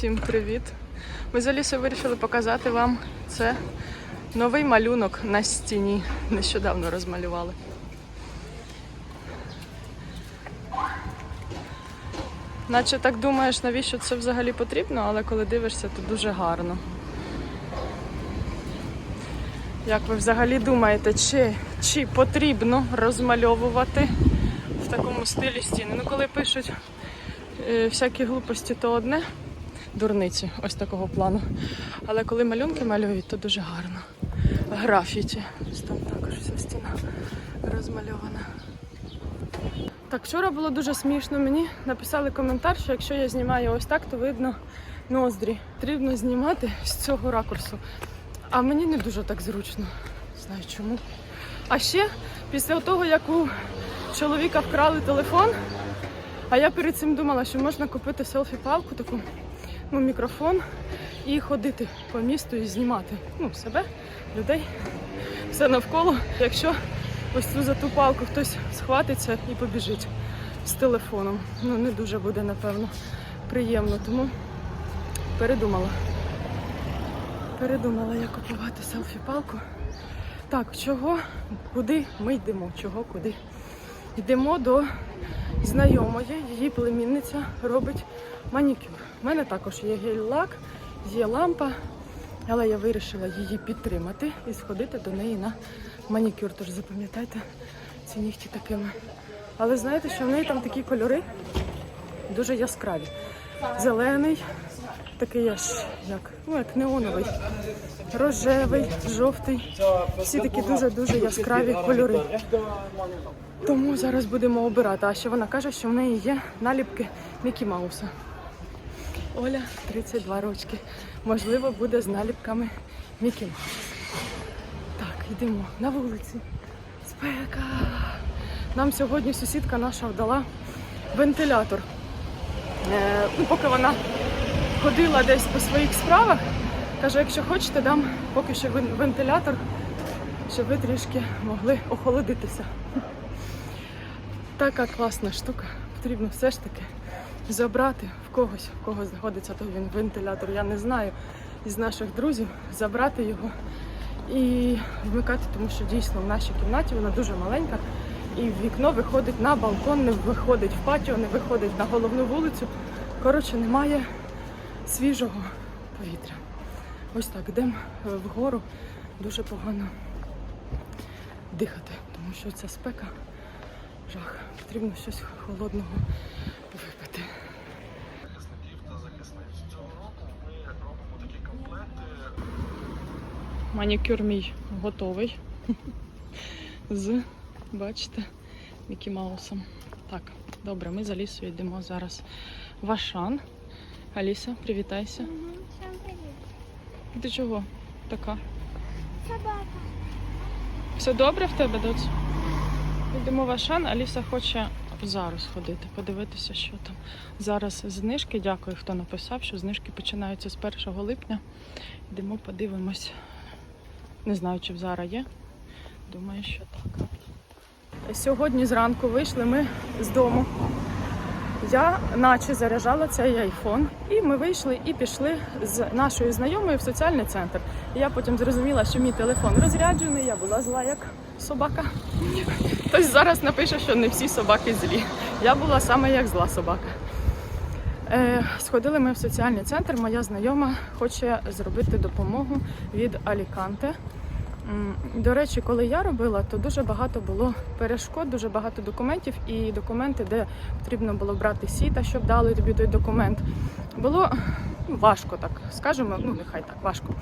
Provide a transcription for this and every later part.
Всім привіт! Ми з Алісою вирішили показати вам це новий малюнок на стіні. Нещодавно розмалювали. Наче так думаєш, навіщо це взагалі потрібно, але коли дивишся, то дуже гарно. Як ви взагалі думаєте, чи, чи потрібно розмальовувати в такому стилі стіни? Ну, коли пишуть е, всякі глупості, то одне дурниці ось такого плану. Але коли малюнки малюють, то дуже гарно. Графіті. Ось там також вся стіна розмальована. Так, вчора було дуже смішно. Мені написали коментар, що якщо я знімаю ось так, то видно ноздрі. Потрібно знімати з цього ракурсу. А мені не дуже так зручно. Знаю чому. А ще після того, як у чоловіка вкрали телефон, а я перед цим думала, що можна купити селфі-палку, таку ну, мікрофон і ходити по місту і знімати ну, себе, людей, все навколо. Якщо ось цю за ту палку хтось схватиться і побіжить з телефоном. Ну не дуже буде, напевно, приємно. Тому передумала. Передумала я купувати селфі-палку. Так, чого, куди ми йдемо? Чого, куди? Йдемо до знайомої, її племінниця робить манікюр. У мене також є гель-лак, є лампа, але я вирішила її підтримати і сходити до неї на манікюр. Тож запам'ятайте ці нігті такими. Але знаєте, що в неї там такі кольори дуже яскраві. Зелений, такий аж як, ну, як неоновий, рожевий, жовтий. Всі такі дуже-дуже яскраві кольори. Тому зараз будемо обирати. А ще вона каже, що в неї є наліпки Мікі Мауса. Оля 32 рочки. Можливо, буде з наліпками Мікі Маус. Так, йдемо на вулиці. Спека. Нам сьогодні сусідка наша вдала вентилятор. Е, ну, поки вона ходила десь по своїх справах, каже, якщо хочете, дам поки що вентилятор, щоб ви трішки могли охолодитися. Така класна штука. Потрібно все ж таки забрати в когось, в кого знаходиться той він вентилятор, я не знаю, із наших друзів, забрати його і вмикати, тому що дійсно в нашій кімнаті вона дуже маленька. І вікно виходить на балкон, не виходить в патіо, не виходить на головну вулицю. Коротше, немає свіжого повітря. Ось так, йдемо вгору, дуже погано дихати, тому що ця спека жах. Потрібно щось холодного випити. захисників та захисниць. Цього року ми робимо такі комплекти. Манікюр мій готовий. З, бачите, Мікі Маусом. Так, добре, ми з Алісою йдемо зараз в Ашан. Аліса, привітайся. Мгм, Всем привет. Ти чого така? Собака. Все добре в тебе, доць? Йдемо в Ашан, Аліса хоче зараз ходити, подивитися, що там. Зараз знижки. Дякую, хто написав, що знижки починаються з 1 липня. Йдемо, подивимось. Не знаю, чи в Зара є. Думаю, що так. Сьогодні зранку вийшли ми з дому. Я наче заряджала цей айфон, і ми вийшли і пішли з нашою знайомою в соціальний центр. Я потім зрозуміла, що мій телефон розряджений, я була зла як собака. Хтось зараз напише, що не всі собаки злі. Я була саме як зла собака. Е, сходили ми в соціальний центр. Моя знайома хоче зробити допомогу від Аліканте. До речі, коли я робила, то дуже багато було перешкод, дуже багато документів і документи, де потрібно було брати сіта, щоб дали тобі той документ. Було ну, важко, так скажемо, ну нехай так важко.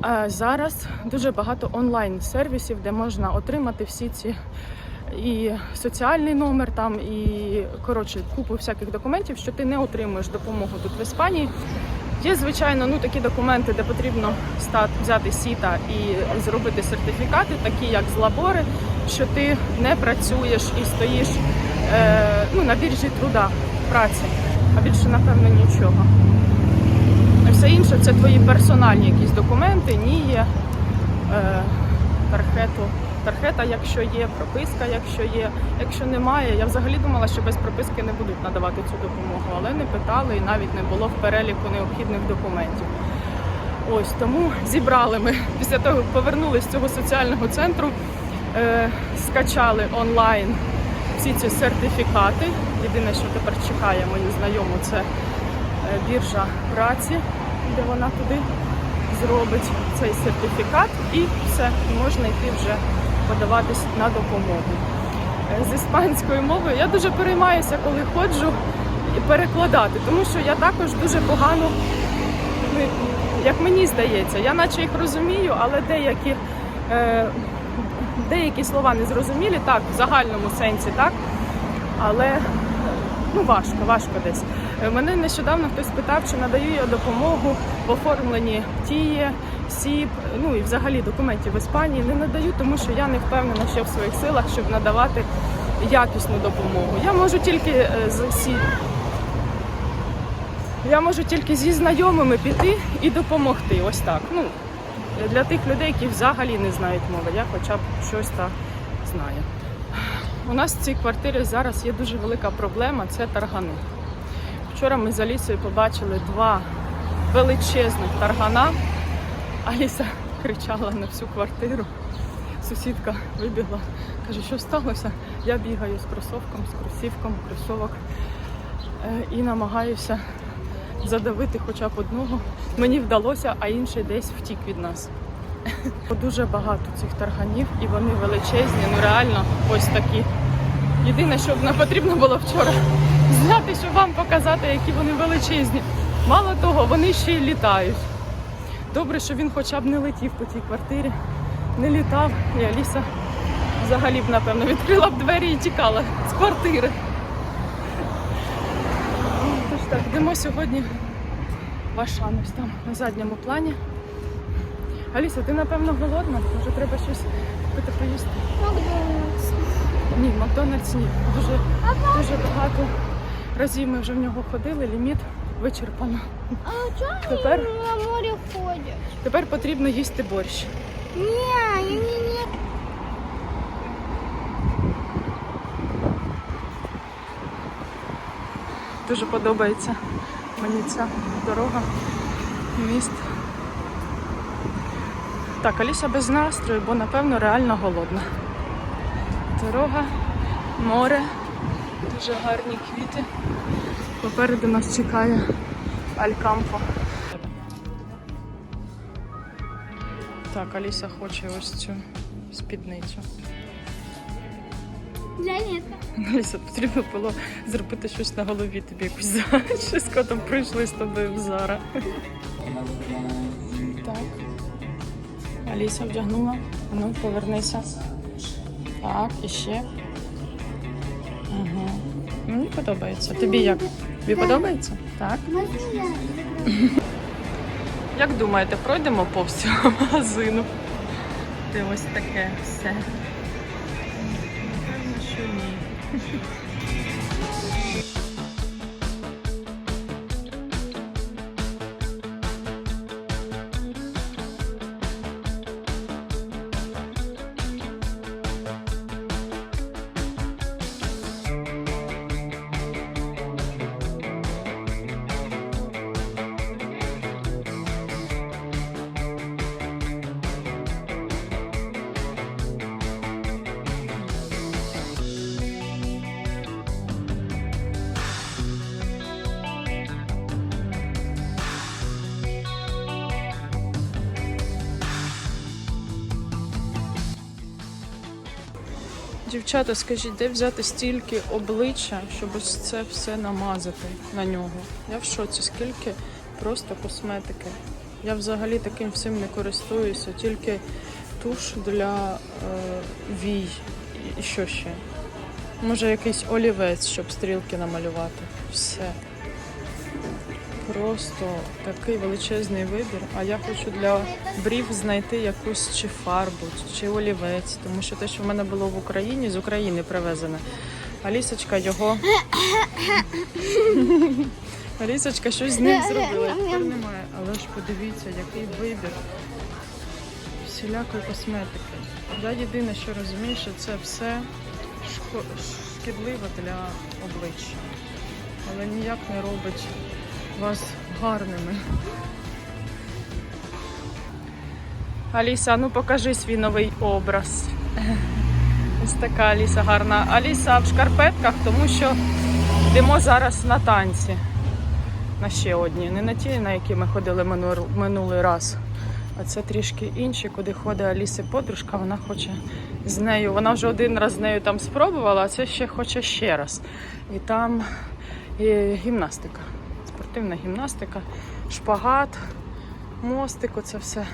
А зараз дуже багато онлайн-сервісів, де можна отримати всі ці і соціальний номер, там і коротше купу всяких документів, що ти не отримуєш допомогу тут в Іспанії. Є, звичайно, ну такі документи, де потрібно стати, взяти сіта і зробити сертифікати, такі як з лабори, що ти не працюєш і стоїш е, ну, на біржі труда праці, а більше, напевно, нічого. Все інше це твої персональні якісь документи, ніє, е, перхету, тархета, якщо є, прописка, якщо є. Якщо немає, я взагалі думала, що без прописки не будуть надавати цю допомогу, але не питали і навіть не було в переліку необхідних документів. Ось тому зібрали ми після того, повернулися з цього соціального центру, е, скачали онлайн всі ці сертифікати. Єдине, що тепер чекає мою знайому, це е, біржа праці, де вона туди зробить цей сертифікат, і все, можна йти вже подаватись на допомогу. Е, З іспанською мовою я дуже переймаюся, коли ходжу перекладати, тому що я також дуже погано, ну, як мені здається, я наче їх розумію, але деякі, е, деякі слова не зрозумілі, так, в загальному сенсі, так, але ну важко, важко десь. Е, Мене нещодавно хтось питав, чи надаю я допомогу в оформленні тіє, СІП, ну і взагалі документів в Іспанії не надаю, тому що я не впевнена ще в своїх силах, щоб надавати якісну допомогу. Я можу тільки е, з сі... я можу тільки зі знайомими піти і допомогти. Ось так. Ну для тих людей, які взагалі не знають мови, я хоча б щось так знаю. У нас в цій квартирі зараз є дуже велика проблема це таргани. Вчора ми з Алісою побачили два величезних таргана. Аліса кричала на всю квартиру. Сусідка вибігла, каже, що сталося? Я бігаю з кросовком, з кросівком, кросовок е, і намагаюся задавити хоча б одного. Мені вдалося, а інший десь втік від нас. Дуже багато цих тарганів і вони величезні, ну реально ось такі. Єдине, що нам потрібно було вчора зняти, щоб вам показати, які вони величезні. Мало того, вони ще й літають. Добре, що він хоча б не летів по тій квартирі, не літав, і Аліса взагалі б, напевно, відкрила б двері і тікала з квартири. Тож так, йдемо сьогодні в Ашан, ось там на задньому плані. Аліса, ти напевно голодна? Може треба щось купити поїсти? Макдональдс. Ні, Макдональдс ні. Дуже, дуже багато разів ми вже в нього ходили, ліміт вичерпано. А чого Тепер? вони на море ходять? Тепер потрібно їсти борщ. Ні, не. Дуже подобається мені ця дорога, міст. Так, Аліса без настрою, бо напевно реально голодна. Дорога, море, дуже гарні квіти. Попереду нас чекає Алькампо. Так, Аліса хоче ось цю спідницю. Для. Аліса, потрібно було зробити щось на голові, тобі якусь зачіску, там прийшли з тобою в Зара. Так. Аліса вдягнула. Ну, повернися. Так, і ще. Ага. Мені подобається. Тобі як? Тобі подобається? Так. Як думаєте, пройдемо повз цього магазину? Де ось таке все. Дівчата, скажіть, де взяти стільки обличчя, щоб ось це все намазати на нього? Я в шоці, скільки просто косметики. Я взагалі таким всім не користуюся, тільки туш для е, вій. І що ще? Може якийсь олівець, щоб стрілки намалювати. Все. Просто такий величезний вибір. А я хочу для брів знайти якусь чи фарбу, чи олівець, тому що те, що в мене було в Україні, з України привезене. Алісочка його. Алісочка щось з ним зробила. Тепер немає. Але ж подивіться, який вибір. всілякої косметики. Я єдине, що розумію, що це все шкідливо для обличчя, але ніяк не робить вас гарними. Аліса, ну покажи свій новий образ. Ось така Аліса гарна. Аліса в шкарпетках, тому що йдемо зараз на танці. На ще одні. Не на ті, на які ми ходили минулий, раз. А це трішки інші, куди ходить Аліси подружка. Вона хоче з нею. Вона вже один раз з нею там спробувала, а це ще хоче ще раз. І там і гімнастика. Спортивна гімнастика, шпагат, мостик, оце все.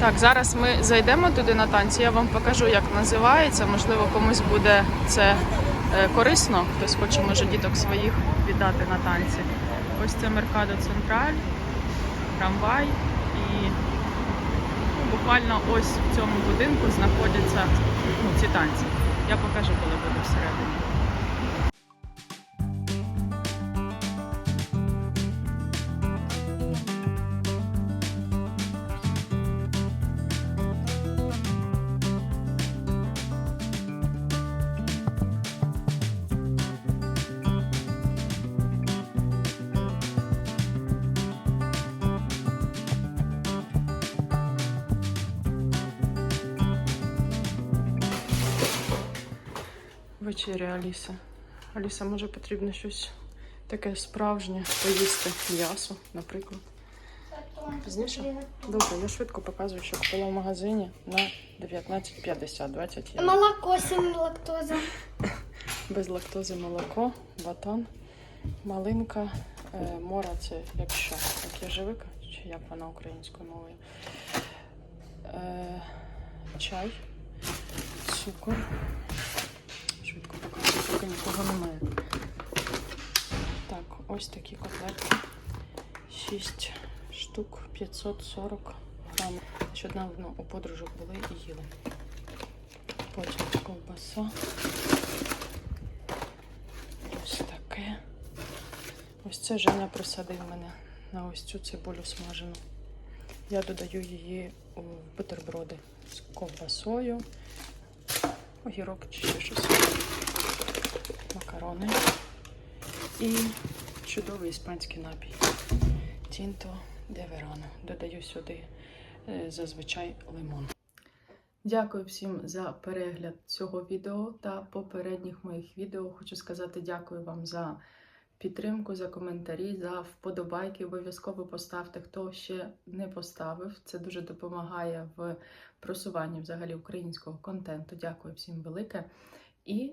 Так, зараз ми зайдемо туди на танці. Я вам покажу, як називається. Можливо, комусь буде це е, корисно. Хтось хоче, може, діток своїх віддати на танці. Ось це Меркадо Централь, трамвай і ну, буквально ось в цьому будинку знаходяться ну, ці танці. Я покажу, коли буду всередині. Вечеря Аліса. Аліса, може потрібно щось таке справжнє поїсти. М'ясо, наприклад. Пізніше? Добре, я швидко показую, що купила в магазині на 19,50, 20 євро. Молоко с лактоза. Без лактози молоко, батон, малинка, е, мора це якщо, як єжевика, чи як вона українською мовою. Е, чай, цукор. Поки нікого немає. Так, ось такі котлетки. 6 штук 540 грамів. Нещодавно у подружок були і їли. Потім ковбаса. Ось таке. Ось це Женя присадив мене на ось цю цибулю смажену. Я додаю її у бутерброди з ковбасою, огірок чи ще щось. Макарони і чудовий іспанський напій. Тінто де Верано. Додаю сюди е, зазвичай лимон. Дякую всім за перегляд цього відео та попередніх моїх відео. Хочу сказати дякую вам за підтримку, за коментарі, за вподобайки. Обов'язково поставте, хто ще не поставив. Це дуже допомагає в просуванні взагалі українського контенту. Дякую всім велике і